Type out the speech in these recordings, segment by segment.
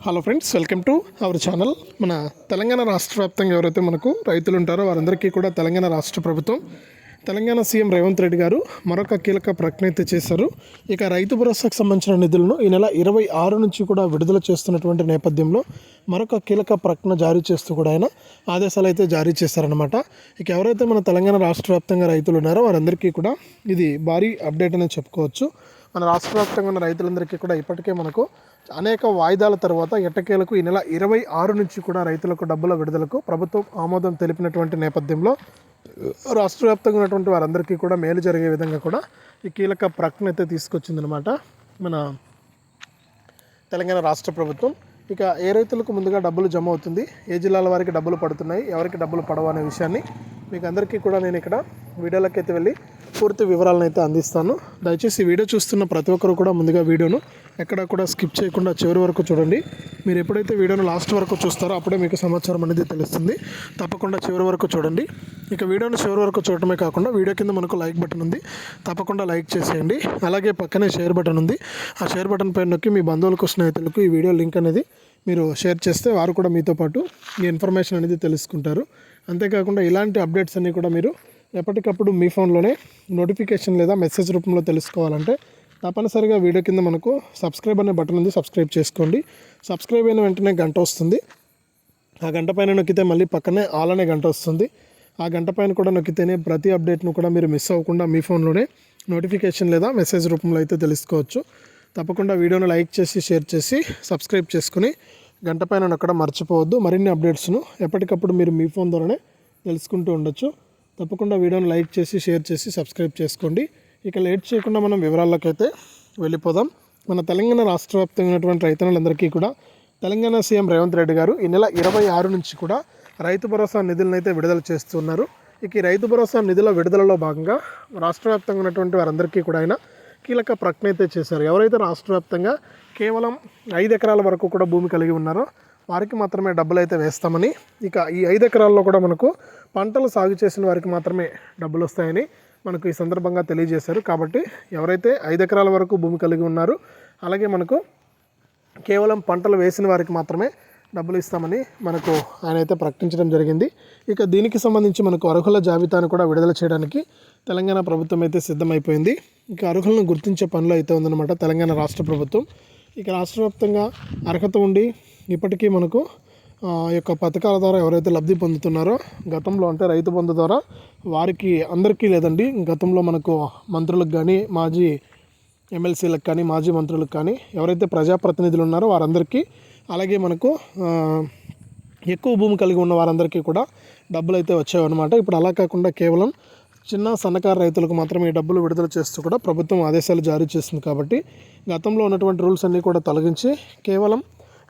Hello friends welcome to our channel మన తెలంగాణ రాష్ట్ర వ్యాప్తంగా ఎవరైతే మనకు రైతులు ఉంటారో వారందరికీ కూడా తెలంగాణ రాష్ట్ర ప్రభుత్వం తెలంగాణ సీఎం రేవంత్ రెడ్డి గారు మరొక కీలక ప్రకటన అయితే చేశారు. ఇక రైతు భరోసాకు సంబంధించిన నిధులను ఈ నెల ఇరవై ఆరు నుంచి కూడా విడుదల చేస్తున్నటువంటి నేపథ్యంలో మరొక కీలక ప్రకటన జారీ చేస్తూ కూడా ఆయన ఆదేశాలు అయితే జారీ చేశారనమాట ఇక ఎవరైతే మన తెలంగాణ రాష్ట్ర వ్యాప్తంగా రైతులు ఉన్నారో వారందరికీ కూడా ఇది భారీ అప్డేట్ అనేది చెప్పుకోవచ్చు. మన రాష్ట్ర వ్యాప్తంగా ఉన్న రైతులందరికీ కూడా ఇప్పటికే మనకు అనేక వాయిదాల తర్వాత ఎట్టకేలకు ఈ నెల ఇరవై ఆరు నుంచి కూడా రైతులకు డబ్బుల విడుదలకు ప్రభుత్వం ఆమోదం తెలిపినటువంటి నేపథ్యంలో రాష్ట్ర వ్యాప్తంగా ఉన్నటువంటి వారందరికీ కూడా మేలు జరిగే విధంగా కూడా ఈ కీలక ప్రకటన అయితే తీసుకొచ్చిందనమాట మన తెలంగాణ రాష్ట్ర ప్రభుత్వం. ఇక ఏ రైతులకు ముందుగా డబ్బులు జమ అవుతుంది? ఏ జిల్లాల వారికి డబ్బులు పడుతున్నాయి? ఎవరికి డబ్బులు పడవు అనే విషయాన్ని మీకు అందరికీ కూడా నేను ఇక్కడ వీడియోలకైతే అయితే వెళ్ళి పూర్తి వివరాలను అయితే అందిస్తాను. దయచేసి వీడియో చూస్తున్న ప్రతి ఒక్కరు కూడా ముందుగా వీడియోను ఎక్కడ కూడా స్కిప్ చేయకుండా చివరి వరకు చూడండి. మీరు ఎప్పుడైతే వీడియోను లాస్ట్ వరకు చూస్తారో అప్పుడే మీకు సమాచారం అనేది తెలుస్తుంది. తప్పకుండా చివరి వరకు చూడండి. ఇక వీడియోను చివరి వరకు చూడటమే కాకుండా వీడియో కింద మనకు లైక్ బటన్ ఉంది. తప్పకుండా లైక్ చేసేయండి. అలాగే పక్కనే షేర్ బటన్ ఉంది. ఆ షేర్ బటన్ పైన నొక్కి మీ బంధువులకు స్నేహితులకు ఈ వీడియో లింక్ అనేది మీరు షేర్ చేస్తే వారు కూడా మీతో పాటు ఈ ఇన్ఫర్మేషన్ అనేది తెలుసుకుంటారు. అంతేకాకుండా ఇలాంటి అప్డేట్స్ అన్నీ కూడా మీరు ఎప్పటికప్పుడు మీ ఫోన్లోనే నోటిఫికేషన్ లేదా మెసేజ్ రూపంలో తెలుసుకోవాలంటే తప్పనిసరిగా వీడియో కింద మనకు సబ్స్క్రైబ్ అనే బటన్ ఉంది సబ్స్క్రైబ్ చేసుకోండి. సబ్స్క్రైబ్ అయిన వెంటనే గంట వస్తుంది. ఆ గంట పైన నొక్కితే మళ్ళీ పక్కనే ఆల్ అనే గంట వస్తుంది. ఆ గంట పైన కూడా నొక్కితేనే ప్రతి అప్డేట్ను కూడా మీరు మిస్ అవ్వకుండా మీ ఫోన్లోనే నోటిఫికేషన్ లేదా మెసేజ్ రూపంలో అయితే తెలుసుకోవచ్చు. తప్పకుండా వీడియోను లైక్ చేసి షేర్ చేసి సబ్స్క్రైబ్ చేసుకుని గంట పైన నొక్కడం మర్చిపోవద్దు. మరిన్ని అప్డేట్స్ను ఎప్పటికప్పుడు మీరు మీ ఫోన్ ద్వారానే తెలుసుకుంటూ ఉండొచ్చు. తప్పకుండా వీడియోని లైక్ చేసి షేర్ చేసి సబ్స్క్రైబ్ చేసుకోండి. ఇక లేట్ చేయకుండా మనం వివరాల్లోకైతే వెళ్ళిపోదాం. మన తెలంగాణ రాష్ట్ర వ్యాప్తంగా ఉన్నటువంటి రైతులందరికీ కూడా తెలంగాణ సీఎం రేవంత్ రెడ్డి గారు ఈ నెల ఇరవై ఆరు నుంచి కూడా రైతు భరోసా నిధులను అయితే విడుదల చేస్తున్నారు. ఇక ఈ రైతు భరోసా నిధుల విడుదలలో భాగంగా రాష్ట్ర వ్యాప్తంగా ఉన్నటువంటి వారందరికీ కూడా ఆయన కీలక ప్రకటన అయితే చేశారు. ఎవరైతే రాష్ట్ర వ్యాప్తంగా కేవలం ఐదు ఎకరాల వరకు కూడా భూమి కలిగి ఉన్నారో వారికి మాత్రమే డబ్బులు అయితే వేస్తామని. ఇక ఈ ఐదు ఎకరాల్లో కూడా మనకు పంటలు సాగు చేసిన వారికి మాత్రమే డబ్బులు వస్తాయని మనకు ఈ సందర్భంగా తెలియజేశారు. కాబట్టి ఎవరైతే ఐదు ఎకరాల వరకు భూమి కలిగి ఉన్నారో అలాగే మనకు కేవలం పంటలు వేసిన వారికి మాత్రమే డబ్బులు ఇస్తామని మనకు ఆయన అయితే ప్రకటించడం జరిగింది. ఇక దీనికి సంబంధించి మనకు అర్హుల జాబితాను కూడా విడుదల చేయడానికి తెలంగాణ ప్రభుత్వం అయితే సిద్ధమైపోయింది. ఇక అర్హులను గుర్తించే పనిలో అయితే ఉందన్నమాట తెలంగాణ రాష్ట్ర ప్రభుత్వం. ఇక రాష్ట్ర వ్యాప్తంగా అర్హత ఉండి ఇప్పటికీ మనకు ఆ యొక్క పథకాల ద్వారా ఎవరైతే లబ్ధి పొందుతున్నారో గతంలో అంటే రైతు బంధు ద్వారా వారికి అందరికీ లేదండి గతంలో మనకు మంత్రులకు కానీ మాజీ ఎమ్మెల్సీలకు కానీ మాజీ మంత్రులకు కానీ ఎవరైతే ప్రజాప్రతినిధులు ఉన్నారో వారందరికీ అలాగే మనకు ఎక్కువ భూమి కలిగి ఉన్న వారందరికీ కూడా డబ్బులు అయితే వచ్చాయన్నమాట. ఇప్పుడు అలా కాకుండా కేవలం చిన్న సన్నకారు రైతులకు మాత్రమే ఈ డబ్బులు విడుదల చేస్తూ కూడా ప్రభుత్వం ఆదేశాలు జారీ చేస్తుంది కాబట్టి గతంలో ఉన్నటువంటి రూల్స్ అన్నీ కూడా తొలగించి కేవలం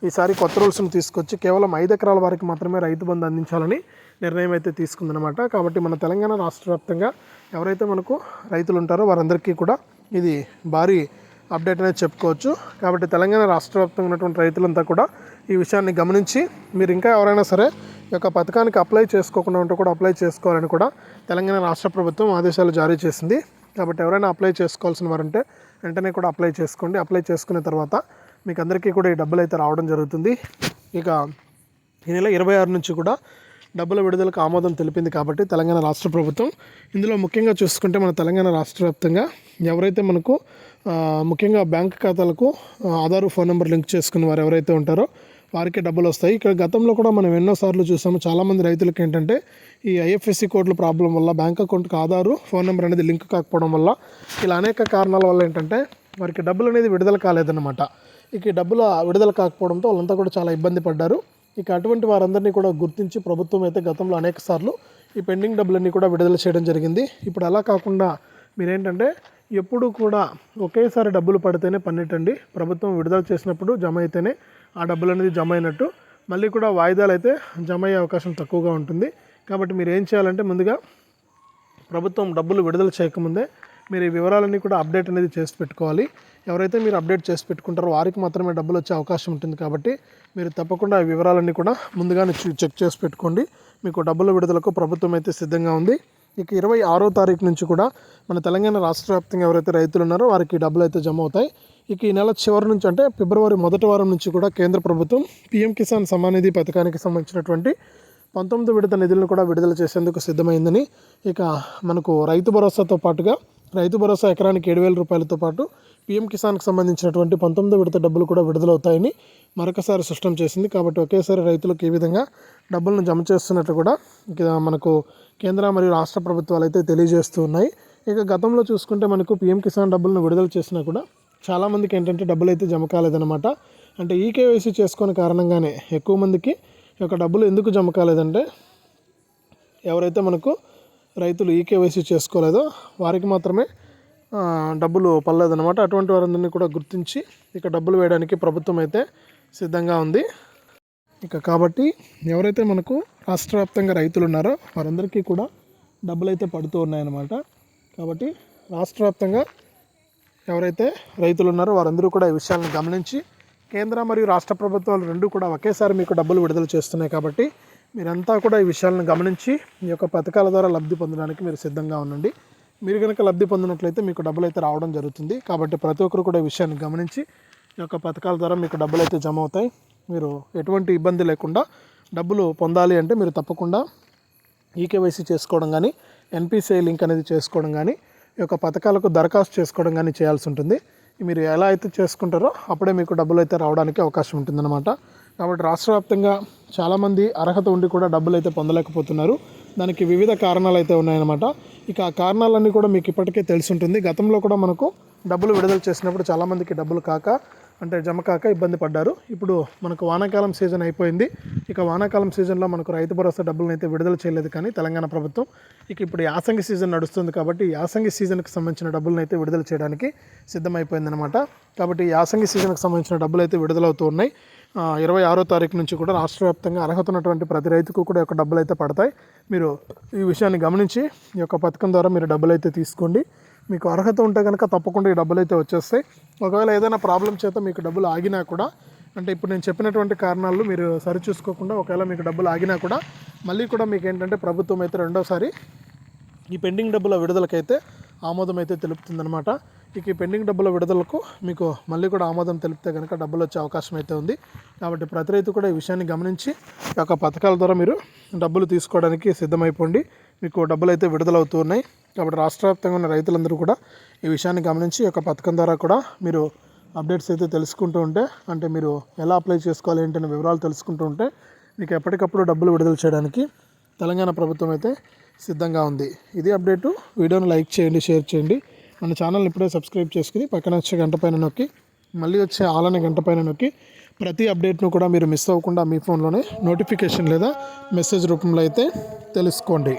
ఈసారి కొత్త రూల్స్ను తీసుకొచ్చి కేవలం ఐదు ఎకరాల వారికి మాత్రమే రైతు బంధు అందించాలని నిర్ణయం అయితే తీసుకుందనమాట కాబట్టి మన తెలంగాణ రాష్ట్ర వ్యాప్తంగా ఎవరైతే మనకు రైతులు ఉంటారో వారందరికీ కూడా ఇది భారీ అప్డేట్ అనేది చెప్పుకోవచ్చు. కాబట్టి తెలంగాణ రాష్ట్ర వ్యాప్తంగా ఉన్నటువంటి రైతులంతా కూడా ఈ విషయాన్ని గమనించి మీరు ఇంకా ఎవరైనా సరే ఈ యొక్క పథకానికి అప్లై చేసుకోకుండా ఉంటే కూడా అప్లై చేసుకోవాలని కూడా తెలంగాణ రాష్ట్ర ప్రభుత్వం ఆదేశాలు జారీ చేసింది. కాబట్టి ఎవరైనా అప్లై చేసుకోవాల్సిన వారంటే వెంటనే కూడా అప్లై చేసుకోండి. అప్లై చేసుకున్న తర్వాత మీకు అందరికీ కూడా ఈ డబ్బులు అయితే రావడం జరుగుతుంది. ఇక ఈ నెల ఇరవై ఆరు నుంచి కూడా డబ్బుల విడుదలకు ఆమోదం తెలిపింది కాబట్టి తెలంగాణ రాష్ట్ర ప్రభుత్వం. ఇందులో ముఖ్యంగా చూసుకుంటే మన తెలంగాణ రాష్ట్ర వ్యాప్తంగా ఎవరైతే మనకు ముఖ్యంగా బ్యాంక్ ఖాతాలకు ఆధార్ ఫోన్ నెంబర్ లింక్ చేసుకున్న వారు ఎవరైతే ఉంటారో వారికి డబ్బులు వస్తాయి. ఇక్కడ గతంలో కూడా మనం ఎన్నోసార్లు చూసాము. చాలామంది రైతులకు ఏంటంటే ఈ ఐఎఫ్ఎస్సి కోడ్ల ప్రాబ్లం వల్ల బ్యాంక్ అకౌంట్కి ఆధారు ఫోన్ నెంబర్ అనేది లింక్ కాకపోవడం వల్ల ఇలా అనేక కారణాల వల్ల ఏంటంటే వారికి డబ్బులు అనేది విడుదల కాలేదన్నమాట. ఇక డబ్బులు డబ్బుల విడుదల కాకపోవడంతో వాళ్ళంతా కూడా చాలా ఇబ్బంది పడ్డారు. ఇక అటువంటి వారందరినీ కూడా గుర్తించి ప్రభుత్వం అయితే గతంలో అనేక సార్లు ఈ పెండింగ్ డబ్బులన్నీ కూడా విడుదల చేయడం జరిగింది. ఇప్పుడు అలా కాకుండా మీరేంటంటే ఎప్పుడు కూడా ఒకేసారి డబ్బులు పడితేనే పన్నెట్టండి ప్రభుత్వం విడుదల చేసినప్పుడు జమ అయితేనే ఆ డబ్బులు అనేది జమ అయినట్టు. మళ్ళీ కూడా వాయిదాలు అయితే జమ అయ్యే అవకాశం తక్కువగా ఉంటుంది. కాబట్టి మీరు ఏం చేయాలంటే ముందుగా ప్రభుత్వం డబ్బులు విడుదల చేయకముందే మీరు ఈ వివరాలన్నీ కూడా అప్డేట్ అనేది చేసి పెట్టుకోవాలి. ఎవరైతే మీరు అప్డేట్ చేసి పెట్టుకుంటారో వారికి మాత్రమే డబ్బులు వచ్చే అవకాశం ఉంటుంది కాబట్టి మీరు తప్పకుండా ఈ వివరాలన్నీ కూడా ముందుగానే చెక్ చేసి పెట్టుకోండి. మీకు డబ్బుల విడుదలకు ప్రభుత్వం అయితే సిద్ధంగా ఉంది. ఇక ఇరవై ఆరో తారీఖు నుంచి కూడా మన తెలంగాణ రాష్ట్ర వ్యాప్తంగా ఎవరైతే రైతులు ఉన్నారో వారికి డబ్బులు అయితే జమ అవుతాయి. ఇక ఈ నెల చివరి నుంచి అంటే ఫిబ్రవరి మొదటి వారం నుంచి కూడా కేంద్ర ప్రభుత్వం పీఎం కిసాన్ సమానిధి పథకానికి సంబంధించినటువంటి పంతొమ్మిది విడత నిధులను కూడా విడుదల చేసేందుకు సిద్ధమైందని ఇక మనకు రైతు భరోసాతో పాటుగా రైతు భరోసా ఎకరానికి ఏడు వేల రూపాయలతో పాటు పీఎం కిసాన్కి సంబంధించినటువంటి పంతొమ్మిది విడత డబ్బులు కూడా విడుదలవుతాయని మరొకసారి స్పష్టం చేసింది. కాబట్టి ఒకేసారి రైతులకు ఈ విధంగా డబ్బులను జమ చేస్తున్నట్టు కూడా ఇక మనకు కేంద్ర మరియు రాష్ట్ర ప్రభుత్వాలు అయితే తెలియజేస్తూ ఉన్నాయి. ఇక గతంలో చూసుకుంటే మనకు పీఎం కిసాన్ డబ్బులను విడుదల చేసినా కూడా చాలామందికి ఏంటంటే డబ్బులు అయితే జమ కాలేదన్నమాట. అంటే ఈకేవైసీ చేసుకునే కారణంగానే ఎక్కువ మందికి ఈ యొక్క డబ్బులు ఎందుకు జమ కాలేదంటే ఎవరైతే మనకు రైతులు ఈకేవైసీ చేసుకోలేదో వారికి మాత్రమే డబ్బులు పడలేదన్నమాట. అటువంటి వారందరినీ కూడా గుర్తించి ఇక డబ్బులు వేయడానికి ప్రభుత్వం అయితే సిద్ధంగా ఉంది. ఇక కాబట్టి ఎవరైతే మనకు రాష్ట్ర వ్యాప్తంగా రైతులు ఉన్నారో వారందరికీ కూడా డబ్బులు అయితే పడుతూ ఉన్నాయన్నమాట. కాబట్టి రాష్ట్ర వ్యాప్తంగా ఎవరైతే రైతులు ఉన్నారో వారందరూ కూడా ఈ విషయాలను గమనించి కేంద్ర మరియు రాష్ట్ర ప్రభుత్వాలు రెండు కూడా ఒకేసారి మీకు డబ్బులు విడుదల చేస్తున్నాయి కాబట్టి మీరంతా కూడా ఈ విషయాలను గమనించి ఈ యొక్క పథకాల ద్వారా లబ్ధి పొందడానికి మీరు సిద్ధంగా ఉండండి. మీరు కనుక లబ్ధి పొందినట్లయితే మీకు డబ్బులు అయితే రావడం జరుగుతుంది. కాబట్టి ప్రతి ఒక్కరు కూడా ఈ విషయాన్ని గమనించి ఈ యొక్క పథకాల ద్వారా మీకు డబ్బులు అయితే జమ అవుతాయి మీరు ఎటువంటి ఇబ్బంది లేకుండా డబ్బులు పొందాలి అంటే మీరు తప్పకుండా ఈకేవైసీ చేసుకోవడం కానీ ఎన్పిసిఐ లింక్ అనేది చేసుకోవడం కానీ ఈ యొక్క పథకాలకు దరఖాస్తు చేసుకోవడం కానీ చేయాల్సి ఉంటుంది. మీరు ఎలా అయితే చేసుకుంటారో అప్పుడే మీకు డబ్బులు అయితే రావడానికి అవకాశం ఉంటుందన్నమాట. కాబట్టి రాష్ట్ర వ్యాప్తంగా చాలామంది అర్హత ఉండి కూడా డబ్బులు అయితే పొందలేకపోతున్నారు. దానికి వివిధ కారణాలు అయితే ఉన్నాయన్నమాట. ఇక ఆ కారణాలన్నీ కూడా మీకు ఇప్పటికే తెలిసి ఉంటుంది. గతంలో కూడా మనకు డబ్బులు విడుదల చేసినప్పుడు చాలామందికి డబ్బులు కాక అంటే జమ కాక ఇబ్బంది పడ్డారు. ఇప్పుడు మనకు వానాకాలం సీజన్ అయిపోయింది. ఇక వానాకాలం సీజన్లో మనకు రైతు భరోసా డబ్బులను అయితే విడుదల చేయలేదు కానీ తెలంగాణ ప్రభుత్వం ఇక ఇప్పుడు యాసంగి సీజన్ నడుస్తుంది కాబట్టి యాసంగి సీజన్కి సంబంధించిన డబ్బులను అయితే విడుదల చేయడానికి సిద్ధమైపోయిందనమాట కాబట్టి యాసంగి సీజన్కి సంబంధించిన డబ్బులు అయితే విడుదలవుతూ ఉన్నాయి. ఇరవై ఆరో తారీఖు నుంచి కూడా రాష్ట్ర వ్యాప్తంగా అర్హత ఉన్నటువంటి ప్రతి రైతుకు కూడా యొక్క డబ్బులు అయితే పడతాయి. మీరు ఈ విషయాన్ని గమనించి ఈ యొక్క పథకం ద్వారా మీరు డబ్బులు అయితే తీసుకోండి. మీకు అర్హత ఉంటే కనుక తప్పకుండా ఈ డబ్బులు అయితే వచ్చేస్తాయి. ఒకవేళ ఏదైనా ప్రాబ్లం చేత మీకు డబ్బులు ఆగినా కూడా అంటే ఇప్పుడు నేను చెప్పినటువంటి కారణాలు మీరు సరిచూసుకోకుండా ఒకవేళ మీకు డబ్బులు ఆగినా కూడా మళ్ళీ కూడా మీకు ఏంటంటే ప్రభుత్వం అయితే రెండోసారి ఈ పెండింగ్ డబ్బుల విడుదలకైతే ఆమోదం అయితే తెలుపుతుందనమాట ఇక ఈ పెండింగ్ డబ్బుల విడుదలకు మీకు మళ్ళీ కూడా ఆమోదం తెలిపితే కనుక డబ్బులు వచ్చే అవకాశం అయితే ఉంది. కాబట్టి ప్రతి రైతు కూడా ఈ విషయాన్ని గమనించి ఈ యొక్క పథకాల ద్వారా మీరు డబ్బులు తీసుకోవడానికి సిద్ధమైపోండి. మీకు డబ్బులు అయితే విడుదలవుతూ ఉన్నాయి. కాబట్టి రాష్ట్ర వ్యాప్తంగా ఉన్న రైతులందరూ కూడా ఈ విషయాన్ని గమనించి ఒక యొక్క పథకం ద్వారా కూడా మీరు అప్డేట్స్ అయితే తెలుసుకుంటూ ఉంటే అంటే మీరు ఎలా అప్లై చేసుకోవాలి ఏంటనే వివరాలు తెలుసుకుంటూ ఉంటే మీకు ఎప్పటికప్పుడు డబ్బులు విడుదల చేయడానికి తెలంగాణ ప్రభుత్వం అయితే సిద్ధంగా ఉంది. ఇది అప్డేటు. వీడియోను లైక్ చేయండి షేర్ చేయండి. మన ఛానల్ని ఇప్పుడే సబ్స్క్రైబ్ చేసుకుని పక్కన వచ్చే గంట పైన నొక్కి మళ్ళీ వచ్చే ఆలనే గంట పైన నొక్కి ప్రతి అప్డేట్ను కూడా మీరు మిస్ అవ్వకుండా మీ ఫోన్లోనే నోటిఫికేషన్ లేదా మెసేజ్ రూపంలో అయితే తెలుసుకోండి.